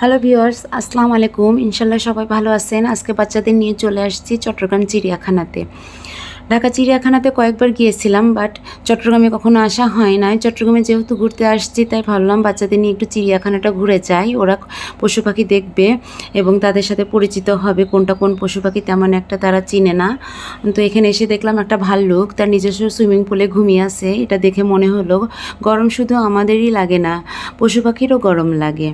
Hello viewers আসসালামু আলাইকুম। ইনশাল্লাহ সবাই ভালো আছেন। আজকে বাচ্চাদের নিয়ে চলে আসছি চট্টগ্রাম চিড়িয়াখানাতে। ঢাকা চিড়িয়াখানাতে কয়েকবার গিয়েছিলাম বাট চট্টগ্রামে কখনো আসা হয় না চট্টগ্রামে যেহেতু ঘুরতে আসছি, তাই ভাবলাম বাচ্চাদের নিয়ে একটু চিড়িয়াখানাটা ঘুরে যাই। ওরা পশু পাখি দেখবে এবং তাদের সাথে পরিচিত হবে কোনটা কোন পশু পাখি, তেমন একটা তারা চিনে না। তো এখানে এসে দেখলাম একটা ভাল্লুক, তার নিজস্ব সুইমিং পুলে ঘুমিয়ে আছে। এটা দেখে মনে হলো, গরম শুধু আমাদেরই লাগে না, পশু পাখিরও গরম লাগে।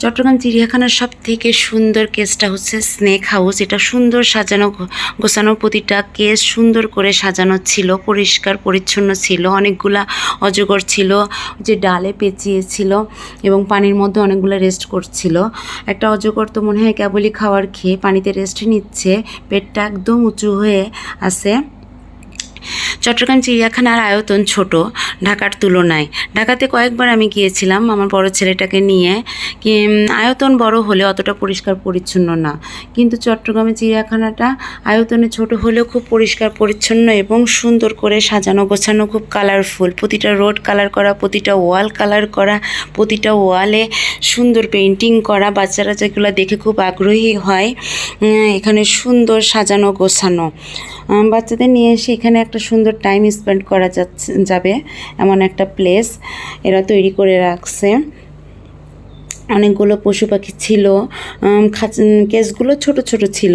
চট্টগ্রাম চিড়িয়াখানার সব থেকে সুন্দর কেসটা হচ্ছে স্নেক হাউস এটা সুন্দর সাজানো, গোছানো প্রতিটা কেস সুন্দর করে সাজানো ছিল, পরিষ্কার, পরিচ্ছন্ন ছিল, অনেকগুলা অজগর ছিল, যে ডালে পেঁচিয়েছিল এবং পানির মধ্যে অনেকগুলো রেস্ট করছিল। একটা অজগর তো মনে হয় কেবলই খাওয়ার খেয়ে পানিতে রেস্ট নিচ্ছে, পেটটা একদম উঁচু হয়ে আছে। চট্টগ্রাম চিড়িয়াখানার আয়তন ছোট, ঢাকার তুলনায়। ঢাকাতে কয়েকবার আমি গিয়েছিলাম, আমার বড় ছেলেটাকে নিয়ে। কি আয়তন বড় হলে অতটা পরিষ্কার পরিচ্ছন্ন না। কিন্তু চট্টগ্রামের চিড়িয়াখানাটা আয়তনে ছোট হলেও খুব পরিষ্কার পরিচ্ছন্ন এবং সুন্দর করে সাজানো, গোছানো, খুব কালারফুল প্রতিটা রোড কালার করা, প্রতিটা ওয়াল কালার করা, প্রতিটা ওয়ালে সুন্দর পেন্টিং করা। বাচ্চারা যেগুলো দেখে খুব আগ্রহী হয় এখানে সুন্দর সাজানো, গোছানো। বাচ্চাদের নিয়ে এসে এখানে একটা সুন্দর টাইম স্পেন্ড করা যাচ্ছে যাবে এমন একটা প্লেস এরা তৈরি করে রাখছে। অনেকগুলো পশু পাখি ছিল কেসগুলো ছোট ছোট ছিল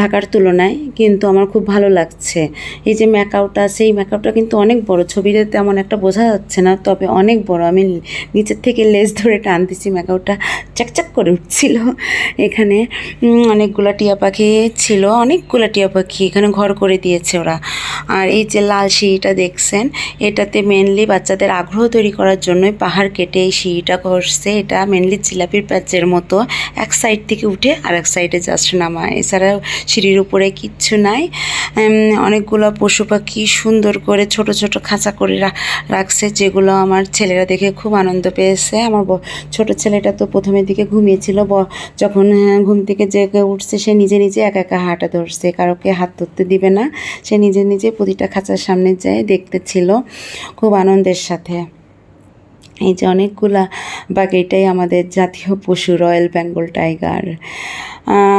ঢাকার তুলনায়, কিন্তু আমার খুব ভালো লাগছে। এই যে ম্যাকাউটা, সেই ম্যাকাউটা কিন্তু অনেক বড়, ছবিতে তেমন একটা বোঝা যাচ্ছে না, তবে অনেক বড়। আমি নিচের থেকে লেজ ধরে টান দিছি ম্যাকাউটা চাকচাক করে উঠছিল। এখানে অনেকগুলো টিয়া পাখি ছিল, অনেকগুলো টিয়া পাখি এখানে ঘর করে দিয়েছে ওরা। আর এই যে লাল সিঁড়িটা দেখছেন, এটাতে মেনলি বাচ্চাদের আগ্রহ তৈরি করার জন্যই পাহাড় কেটে এই সিঁড়িটা করছে, এটা মেনলি জিলাপির প্যাচের মতো এক সাইড থেকে উঠে আর এক সাইডে জাস্ট নামা। এছাড়া সিঁড়ির উপরে কিচ্ছু নাই। অনেকগুলো পশু পাখি সুন্দর করে ছোট ছোট খাঁচা করে রাখছে, যেগুলো আমার ছেলেরা দেখে খুব আনন্দ পেয়েছে। আমার ছোট ছেলেটা তো প্রথমের দিকে ঘুমিয়েছিল যখন ঘুম থেকে জেগে উঠছে, সে নিজে নিজে একা একা হাঁটা ধরছে। কারোকে হাত ধরতে দিবে না। সে নিজে নিজে প্রতিটা খাঁচার সামনে যায়, দেখতেছিল খুব আনন্দের সাথে। এই যে অনেকগুলা বাঘ এটাই আমাদের জাতীয় পশু, রয়্যাল বেঙ্গল টাইগার।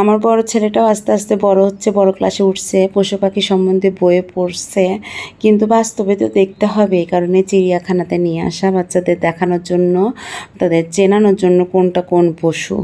আমার বড় ছেলেটাও আস্তে আস্তে বড় হচ্ছে, বড় ক্লাসে উঠছে, পশু পাখি সম্বন্ধে বইয়ে পড়ছে। কিন্তু বাস্তবে তো দেখতে হবে, এই কারণে চিড়িয়াখানাতে নিয়ে আসা, বাচ্চাদের দেখানোর জন্য, তাদের চেনানোর জন্য কোনটা কোন পশু।